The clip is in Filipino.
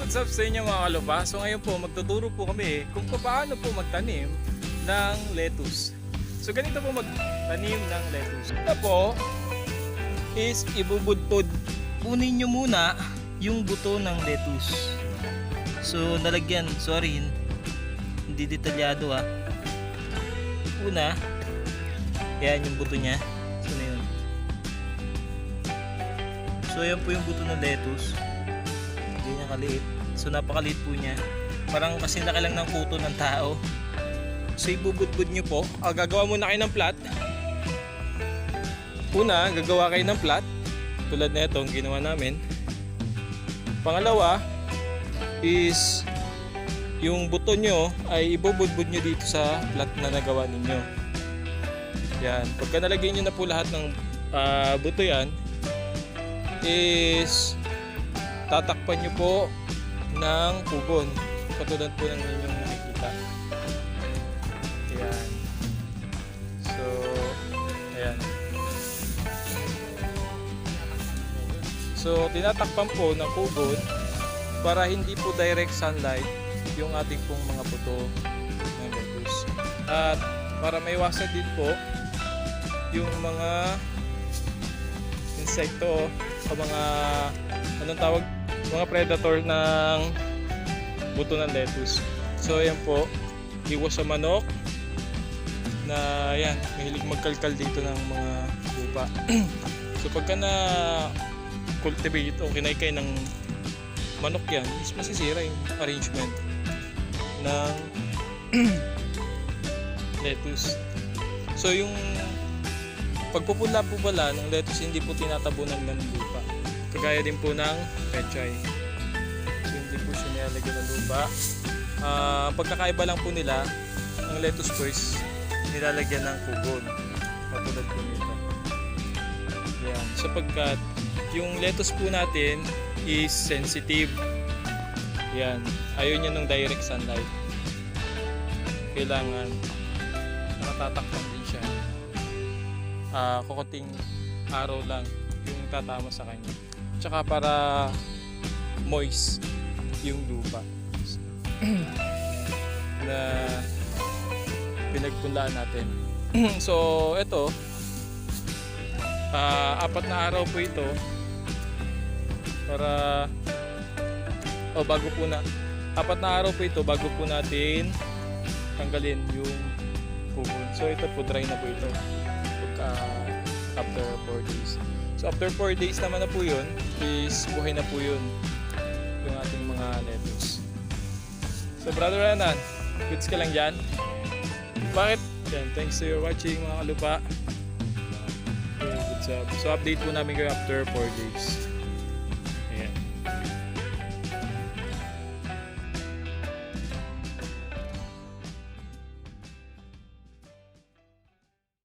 what's up sa inyo mga kalupa? So ngayon po, magtuturo po kami kung paano po magtanim ng lettuce. So ganito po magtanim ng lettuce. Ito po is ibubudpod. Kunin nyo muna yung buto ng lettuce. So nalagyan, sorry, hindi detalyado ha. Una, yan yung buto niya. So na yun. So yan po yung buto ng lettuce. Hindi niya kaliit. So napakaliit po niya. Parang kasi laki lang ng kuto ng tao. So ibubudbud nyo po. Ah, gagawa muna kayo ng plat. Una, gagawa kayo ng plat. Tulad na itong ginawa namin. Pangalawa is yung buto nyo ay ibubudbud nyo dito sa plat na nagawa ninyo. Yan. Pagka nalagay nyo na po lahat ng ah, buto yan, is tatakpan nyo po ng pugon. Katulad po ng inyong nakikita. Ayan. So, ayan. So, tinatakpan po ng pugon para hindi po direct sunlight yung ating pong mga buto ng lettuce. At para maiwasan din po yung mga insekto o mga anong tawag mga predator ng buto ng lettuce. So ayan po, iwas sa manok na yan, mahilig magkalkal dito ng mga lupa. so pagka na cultivate o kinaykay ng manok yan, is masisira yung arrangement ng lettuce. So yung pagpupula po pala ng lettuce hindi po tinatabunan ng lupa. Kagaya din po ng pechay. Hindi po siya nilalagyan ng lupa. Ang pagkakaiba lang po nila, ang lettuce po nilalagyan ng pugon. Katulad po nito. Yan. Sapagkat yung lettuce po natin is sensitive. Yan. Ayaw niya ng direct sunlight. Kailangan nakatatakpan din siya ah kukunting araw lang yung tatama sa kanya. Tsaka para moist yung lupa na pinagpunlaan natin. so, ito ah apat na araw po ito para o bago po na apat na araw po ito bago po natin tanggalin yung pugon. So ito po dry na po ito pagka after 4 days. So after 4 days naman na po yun is buhay na po yun yung ating mga lettuce. So brother Anan, goods ka lang dyan? Bakit? Yan, thanks to your watching mga kalupa. Okay, good job. So update po namin kayo after 4 days.